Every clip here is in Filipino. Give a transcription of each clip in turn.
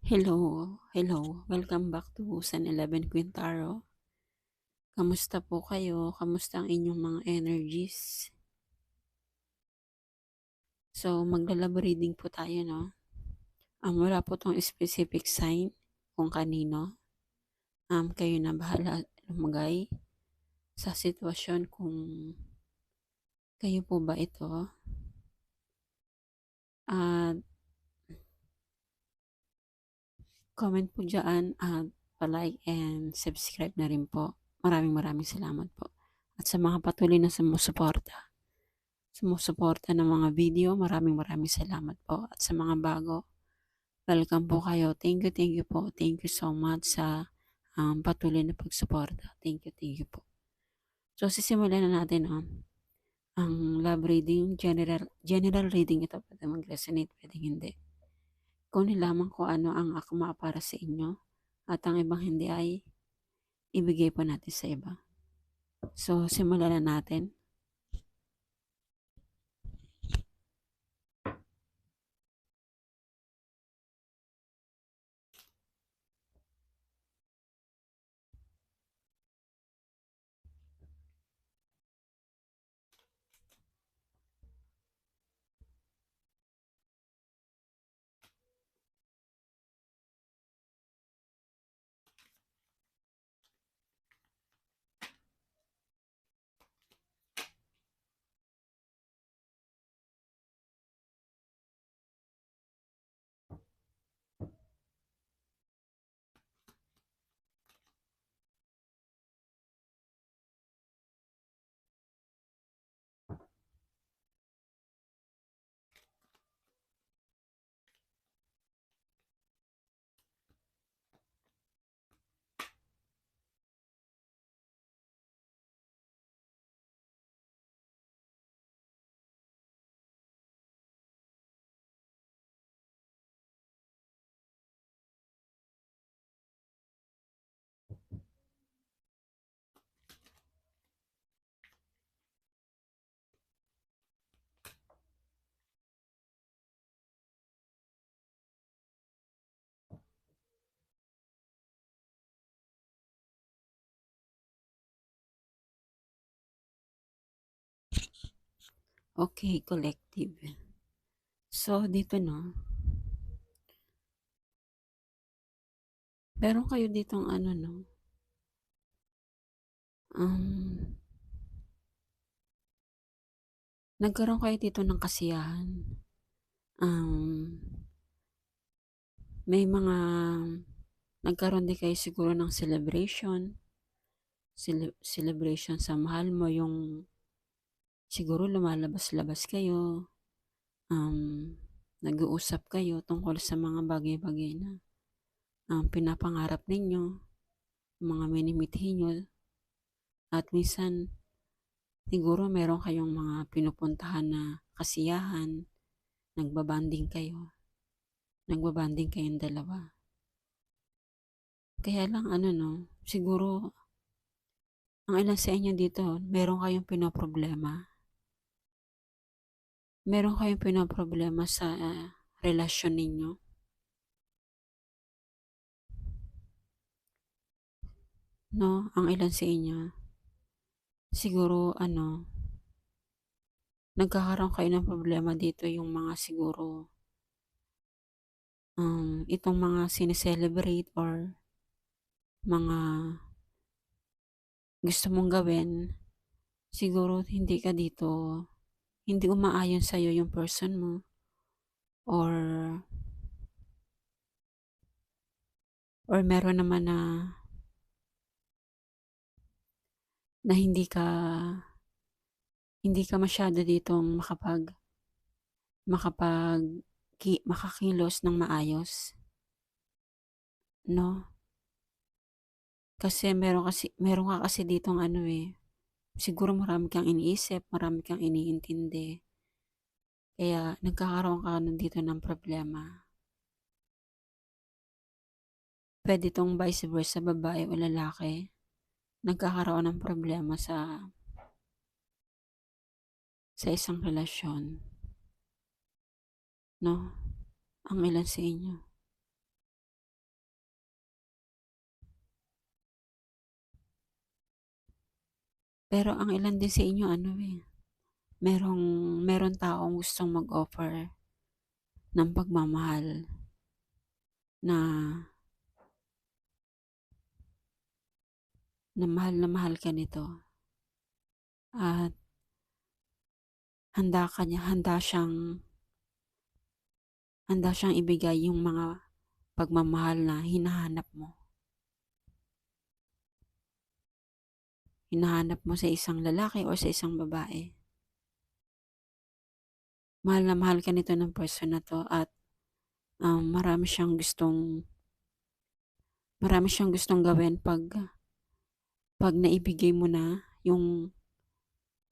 Hello, hello. Welcome back to San 11 Quintaro. Kamusta po kayo? Kamusta ang inyong mga energies? So, magla-love reading po tayo, no? Um, wala po tong specific sign kung kanino. Um, kayo na bahala lumagay sa sitwasyon kung kayo po ba ito. At comment po dyan at palike and subscribe na rin po. Maraming maraming salamat po. At sa mga patuloy na sumusuporta, sumusuporta ng mga video, maraming maraming salamat po. At sa mga bago, welcome po kayo. Thank you, thank you po. Thank you so much sa um, patuloy na pagsuporta. Thank you, thank you po. So, sisimulan na natin um, ang love reading, general general reading ito. Pwede mag-resonate, pwede hindi. Kunin lamang ko ano ang akma para sa inyo at ang ibang hindi ay ibigay po natin sa iba. So, simulan na natin. Okay, collective. So, dito no. Meron kayo ditong ano no. Um, nagkaroon kayo dito ng kasiyahan. Um, may mga nagkaroon din kayo siguro ng celebration. Cele- celebration sa mahal mo yung siguro lumalabas-labas kayo. Um, nag-uusap kayo tungkol sa mga bagay-bagay na um, pinapangarap ninyo, mga minimithi nyo. At minsan, siguro meron kayong mga pinupuntahan na kasiyahan, nagbabanding kayo. Nagbabanding kayong dalawa. Kaya lang ano no, siguro ang ilan sa inyo dito, meron kayong pinoproblema. Meron kayong pinoproblema sa uh, relasyon ninyo. No, ang ilan sa inyo, siguro ano, nagkakaroon kayo ng problema dito yung mga siguro um, itong mga sineselebrate or mga gusto mong gawin, siguro hindi ka dito, hindi umaayon sa'yo yung person mo or or meron naman na na hindi ka hindi ka masyado ditong makapag makapag ki, makakilos ng maayos. No? Kasi meron kasi meron ka kasi ditong ano eh. Siguro marami kang iniisip, marami kang iniintindi. Kaya nagkakaroon ka dito ng problema. Pwede itong vice versa, babae o lalaki. Nagkakaroon ng problema sa sa isang relasyon. No? Ang ilan sa inyo. Pero ang ilan din sa inyo ano, eh, merong meron taong gustong mag-offer ng pagmamahal na na mahal na mahal ka nito. At handa ka niya handa siyang handa siyang ibigay yung mga pagmamahal na hinahanap mo. Hinahanap mo sa isang lalaki o sa isang babae. Mahal na mahal ka nito ng person na 'to at, um, marami siyang gustong marami siyang gustong gawin 'pag 'pag naibigay mo na yung,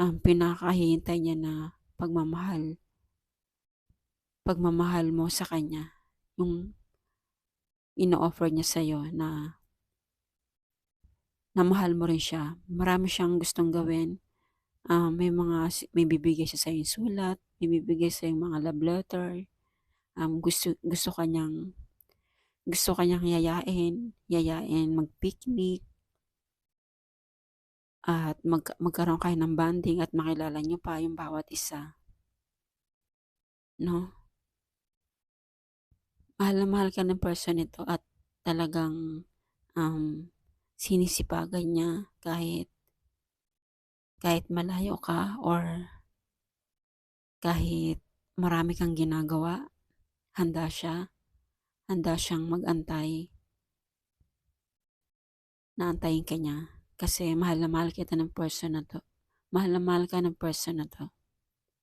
um, pinakahihintay niya na pagmamahal. Pagmamahal mo sa kanya, yung ino-offer niya sa'yo na na mahal mo rin siya. Marami siyang gustong gawin, ah, may mga may bibigay siya sa'yong sulat, may bibigay sa'yong mga love letter, um, gusto gusto ka niyang gusto ka niyang yayain, yayain mag-picnic. At mag magkaroon kayo ng bonding at makilala niyo pa yung bawat isa. 'No? Mahal na mahal ka ng person nito at talagang, um, sinisipagan niya kahit kahit malayo ka or kahit marami kang ginagawa, handa siya. Handa siyang mag-antay. Na antayin ka niya kasi mahal na mahal kita ng person na 'to. Mahal na mahal ka ng person na 'to.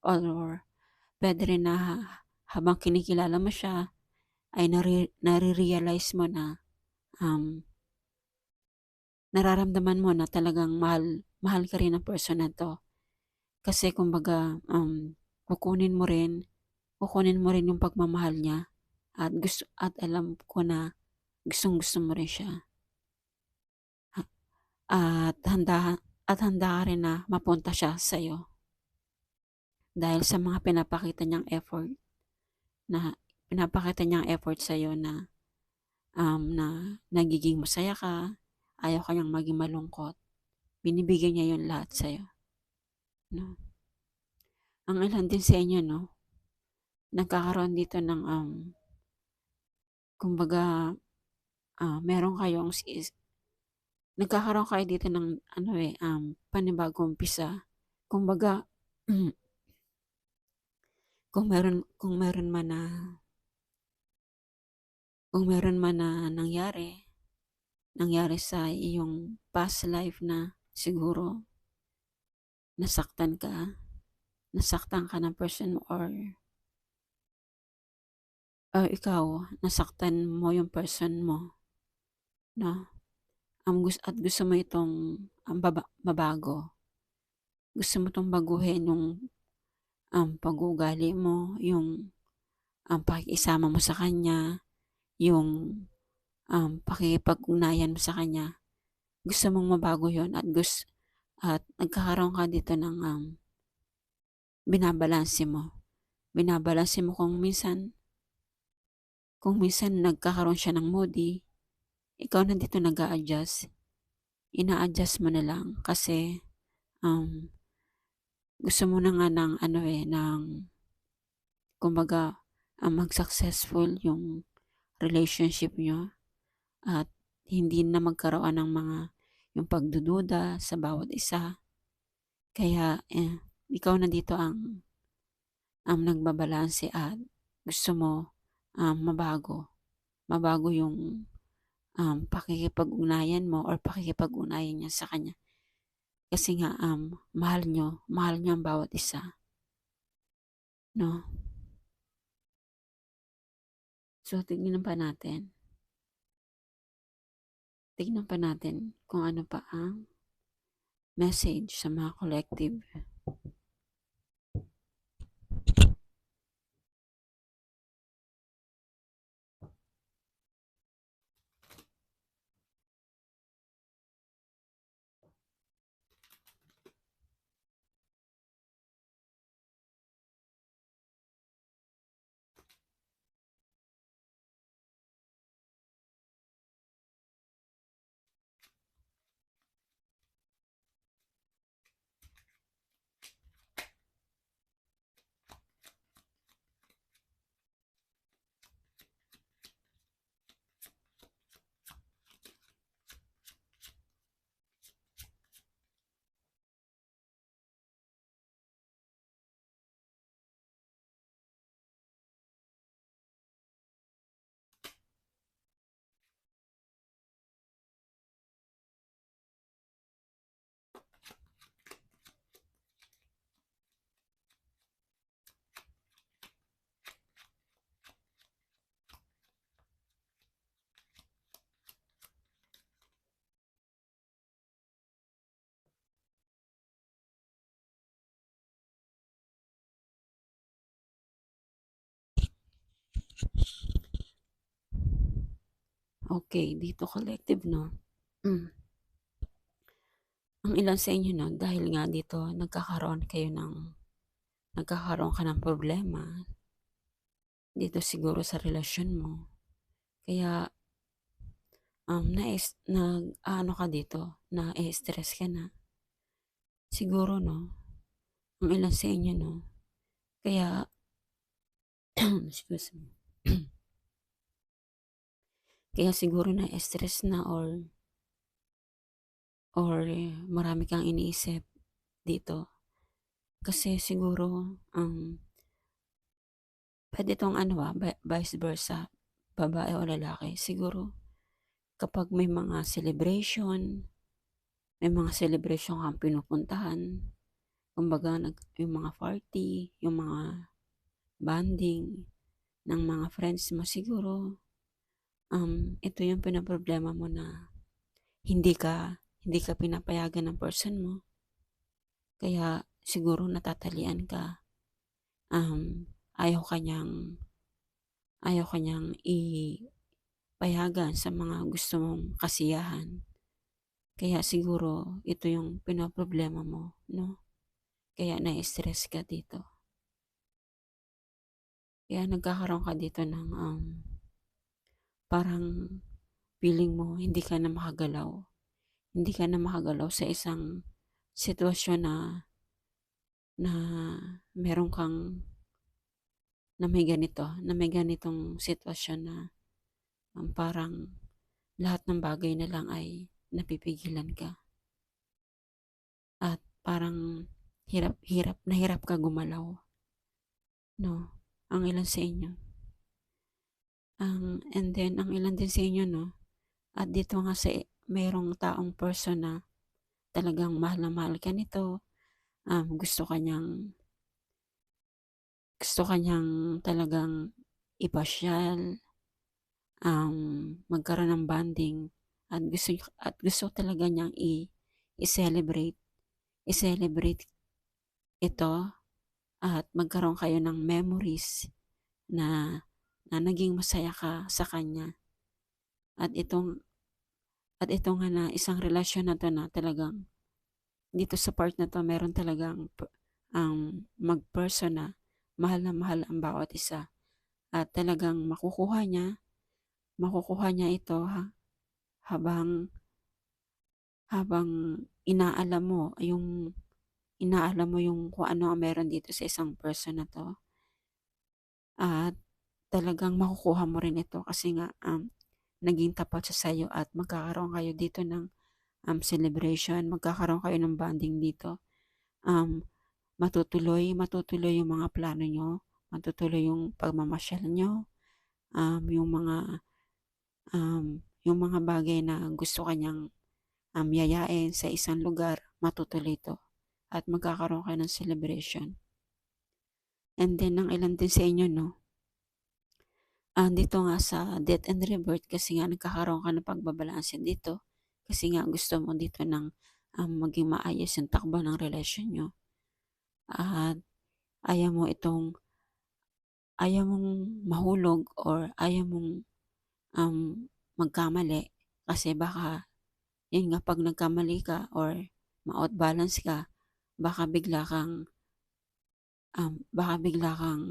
Or puwede rin na habang kinikilala mo siya ay nare nare-realize mo na, um nararamdaman mo na talagang mahal mahal ka rin ng person na 'to. Kasi kumbaga, um, kukunin mo rin kukunin mo rin yung pagmamahal niya at gusto at alam ko na gustong-gusto mo rin siya. At handa at handa ka rin na mapunta siya sa'yo. Dahil sa mga pinapakita niyang effort na pinapakita niyang effort sa'yo na, um, na nagiging masaya ka, ayaw ka niyang maging malungkot. Binibigay niya yun lahat sa'yo. 'No? Ang ilan din sa inyo 'no, nagkakaroon dito ng, um kumbaga, ah, meron kayong nagkakaroon kayo dito ng ano, eh, um, panibagong umpisa. Kumbaga kung meron kung meron man na kung meron man na nangyari, nangyari sa iyong past life na siguro nasaktan ka, nasaktan ka ng person or or ikaw nasaktan mo yung person mo, 'no? Um, gus at gusto mo itong, um, baba mabago. Gusto mo 'tong baguhin yung, um, pag-uugali mo, yung, um, pakikisama mo sa kanya, yung, um, pakikipag-ugnayan mo sa kanya. Gusto mong mabago yun at gus at nagkakaroon ka dito ng, um binabalanse mo. Binabalanse mo kung minsan kung minsan nagkakaroon siya ng moody, ikaw na dito nag-a-adjust. Ina-adjust mo na lang kasi, um, gusto mo na nga ng ano, eh, ng kumbaga, um, mag-successful yung relationship niyo at hindi na magkaroon ng mga yung pagdududa sa bawat isa. Kaya, eh, ikaw na dito ang ang nagbabalanse at gusto mo, um, mabago. Mabago yung um, pakikipag-ugnayan mo or pakikipag-ugnayan niya sa kanya. Kasi nga, um, mahal nyo, mahal nyo ang bawat isa. No? So, tignan pa natin. Tignan pa natin kung ano pa ang message sa mga collective. Okey, dito collective 'no? Hmm. Ang ilan sa inyo 'no, dahil nga dito nagkakaroon kayo ng nagkakaroon ka ng problema dito siguro sa relasyon mo. Kaya, um, nais nag-aano ka dito, na-i-stress ka na. Siguro 'no, ang ilan sa inyo 'no, kaya excuse me. Kaya siguro na-stress na or or marami kang iniisip dito. Kasi siguro, um puwede 'tong ano, ah, vi vice versa, babae o lalaki. Siguro kapag may mga celebration, may mga celebration kang pinupuntahan, kumbaga nag yung mga party, yung mga bonding ng mga friends mo, siguro, um, ito yung pinoproblema mo na hindi ka hindi ka pinapayagan ng person mo. Kaya siguro natatalian ka. Um, ayaw ka niyang ayaw ka niyang ipayagan sa mga gusto mong kasiyahan. Kaya siguro ito yung pinoproblema mo 'no, kaya na-stress ka dito. Kaya nagkakaroon ka dito ng, um, parang feeling mo hindi ka na makagalaw. Hindi ka na makagalaw sa isang sitwasyon na na meron kang na may ganito, na may ganitong sitwasyon na, um, parang lahat ng bagay na lang ay napipigilan ka. At parang hirap hirap na hirap ka gumalaw. 'No, ang ilan sa inyo. Ang and then ang ilan din sa inyo 'no, at dito nga sa merong taong person na talagang mahal na mahal ka nito, um, gusto ka niyang gusto ka niyang talagang ipasyal, um, magkaroon ng bonding at gusto at gusto talaga niyang i i-celebrate i-celebrate ito at magkaroon kayo ng memories na na naging masaya ka sa kanya. At itong at ito nga na isang relasyon na 'to na talagang dito sa part na 'to meron talagang um, mag-person na mahal na mahal ang bawat isa at talagang makukuha niya makukuha niya ito ha habang habang inaalam mo yung inaalam mo yung kung ano ang meron dito sa isang person na 'to. At talagang makukuha mo rin ito kasi nga, um, naging tapat siya sa'yo at magkakaroon kayo dito ng, um, celebration, magkakaroon kayo ng bonding dito. Um, matutuloy matutuloy yung mga plano niyo, matutuloy yung pagmamasyal niyo, um, yung mga, um, yung mga bagay na gusto ka niyang, um, yayain sa isang lugar, matutuloy 'to at magkakaroon kayo ng celebration. And then ang ilan din sa inyo 'no, ah, dito nga sa death and rebirth kasi nga nagkakaroon ka ng pagbabalanse dito, kasi nga gusto mo dito ng, um, maging maayos yung takbo ng relasyon niyo. At ayaw mo itong ayaw mong mahulog or ayaw mong, um, magkamali kasi baka yun nga 'pag nagkamali ka or ma-out balance ka, baka bigla kang, um, baka bigla kang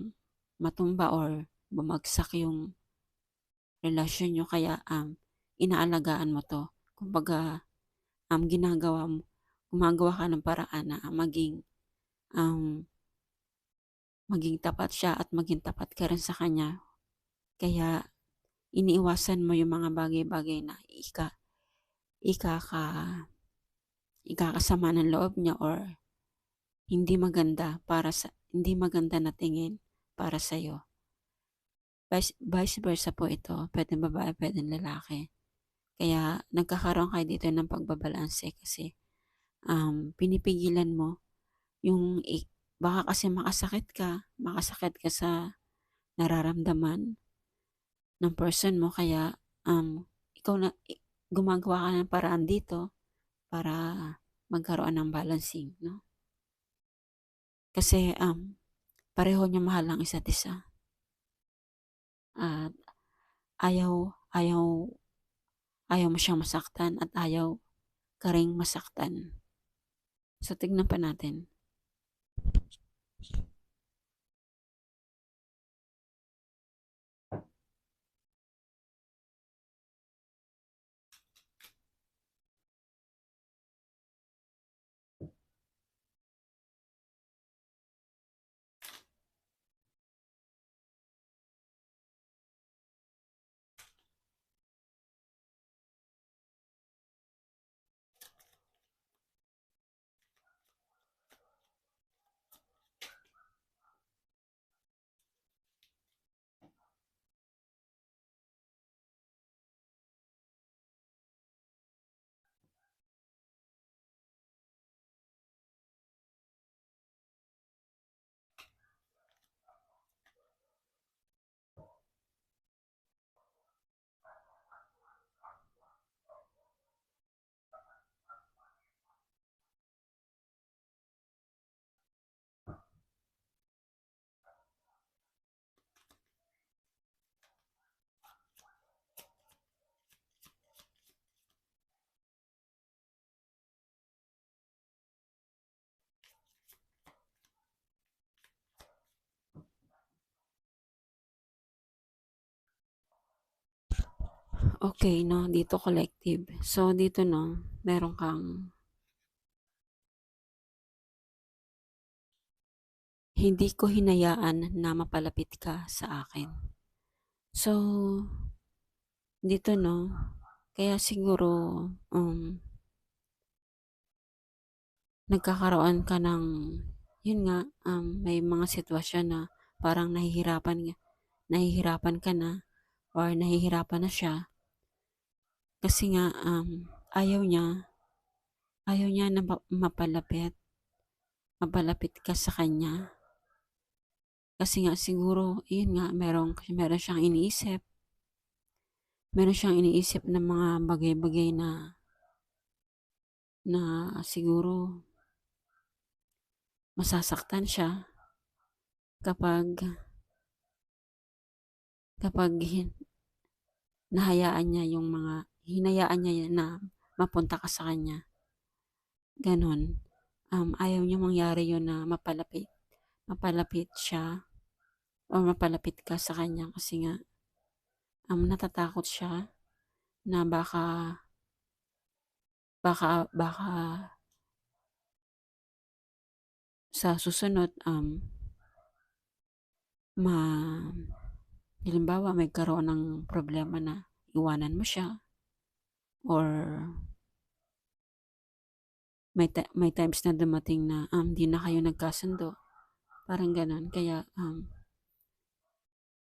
matumba or bumagsak yung relasyon niyo kaya, um, inaalagaan mo 'to. Kumbaga, um, ginagawa mo gumagawa ka ng paraan na maging, um, maging tapat siya at maging tapat ka rin sa kanya. Kaya iniiwasan mo yung mga bagay-bagay na ika ikaka ikakasama ng loob niya or hindi maganda para sa hindi maganda na tingin para sa'yo. Vice vice versa po ito, puwedeng babae, puwedeng lalaki. Kaya nagkakaroon kayo dito ng pagbabalanse kasi, um, pinipigilan mo yung baka kasi makasakit ka, makasakit ka sa nararamdaman ng person mo kaya, um, ikaw na gumagawa ka ng paraan dito para magkaroon ng balancing 'no. Kasi, um, pareho niyong mahal ang isa't isa. At ayaw ayaw ayaw mo siyang masaktan at ayaw ka ring masaktan. So, tignan pa natin. Okay, no, dito collective. So, dito, no, meron kang hindi ko hinayaan na mapalapit ka sa akin. So, dito, no, kaya siguro, um, nagkakaroon ka ng, yun nga, um, may mga sitwasyon na parang nahihirapan, nahihirapan ka na or nahihirapan na siya kasi nga, um, ayaw niya, ayaw niya na mapalapit, mapalapit ka sa kanya. Kasi nga siguro, yun nga, meron, meron siyang iniisip. Meron siyang iniisip ng mga bagay-bagay na na siguro masasaktan siya kapag kapag nahayaan niya yung mga hinayaan niya na mapunta ka sa kanya. Ganon. Um, ayaw niya mangyari yun na mapalapit. Mapalapit siya o mapalapit ka sa kanya kasi nga um, natatakot siya na baka baka baka sa susunod um ma halimbawa may karoon ng problema na iwanan mo siya or may, may times na dumating na um, di na kayo nagkasundo. Parang ganon. Kaya um,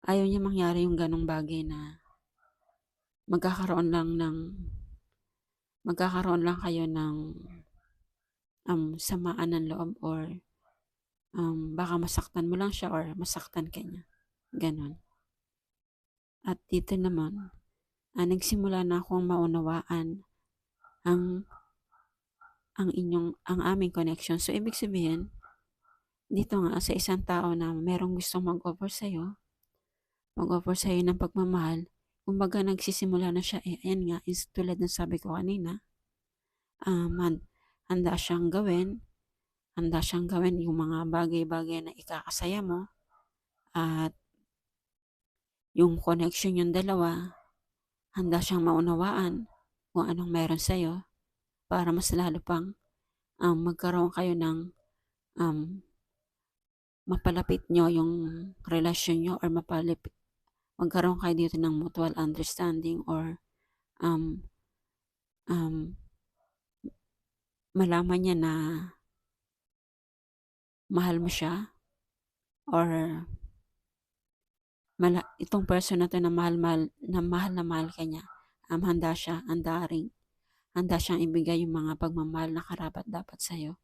ayaw niya mangyari yung ganong bagay na magkakaroon lang ng magkakaroon lang kayo ng um, samaan ng loob or um, baka masaktan mo lang siya or masaktan ka niya. Ganon. At dito naman, ah, nagsimula na akong maunawaan ang ang inyong ang aming connection. So ibig sabihin dito nga sa isang tao na merong gustong mag-offer sa iyo, mag-offer sa iyo ng pagmamahal, kumbaga nagsisimula na siya eh, ayan nga, is tulad ng sabi ko kanina, um, handa siyang gawin, handa siyang gawin yung mga bagay-bagay na ikakasaya mo at yung connection yung dalawa handa siyang maunawaan kung anong meron sa'yo para mas lalo pang um, magkaroon kayo ng um, mapalapit nyo yung relasyon nyo or mapalapit, magkaroon kayo dito ng mutual understanding or um, um, malaman niya na mahal mo siya or mala, itong person na to na mahal, mahal, na mahal na mahal ka niya, um, handa siya, handa rin, handa siyang ibigay yung mga pagmamahal na karapat dapat sa'yo.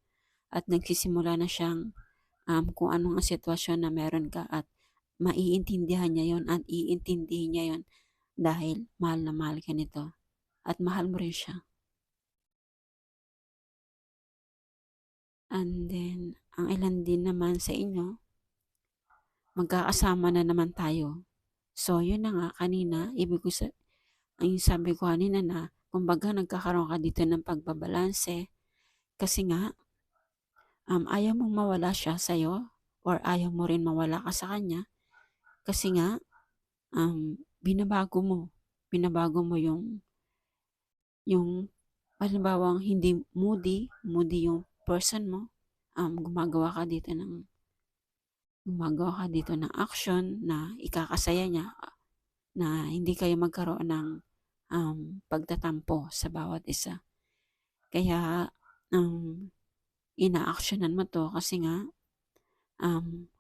At nagsisimula na siyang um, kung anong ang sitwasyon na meron ka at maiintindihan niya yon at iintindihin niya yon dahil mahal na mahal ka nito at mahal mo rin siya. And then, ang ilan din naman sa inyo, magkakasama na naman tayo. So, yun na nga kanina, ibig ko sa, ang sabi ko kanina na kumbaga nagkakaroon ka dito ng pagbabalanse. Kasi nga um, ayaw mong mawala siya sa'yo or ayaw mo rin mawala ka sa kanya. Kasi nga um, binabago mo. Binabago mo yung yung halimbawang hindi moody moody yung person mo. Um, gumagawa ka dito ng gumagawa ka dito ng action na ikakasaya niya na hindi kayo magkaroon ng um, pagtatampo sa bawat isa. Kaya um, ina-actionan mo to kasi nga um,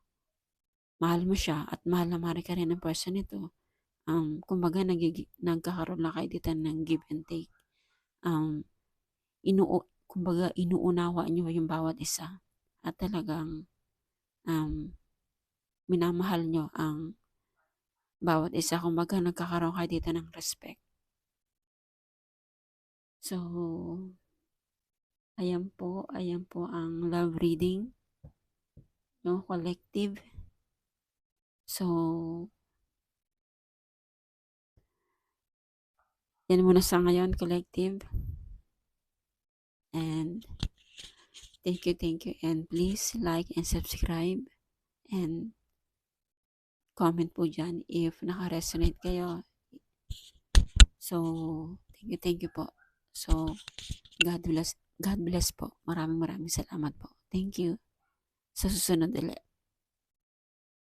mahal mo siya at mahal na mahal ka rin ng person ito. Um, kumbaga nagigi- nagkakaroon lang kayo dito ng give and take. Um, inu kumbaga inuunawa nyo yung bawat isa at talagang um, minamahal nyo ang bawat isa. Kumbaga nagkakaroon kayo dito ng respect. So, ayan po, ayan po ang love reading, no, collective. So, yan muna sa ngayon, collective. And thank you, thank you. And please like and subscribe and comment po dyan if naka-resonate kayo. So, thank you, thank you po. So, God bless, God bless po. Maraming maraming salamat po. Thank you. Sa susunod ulit.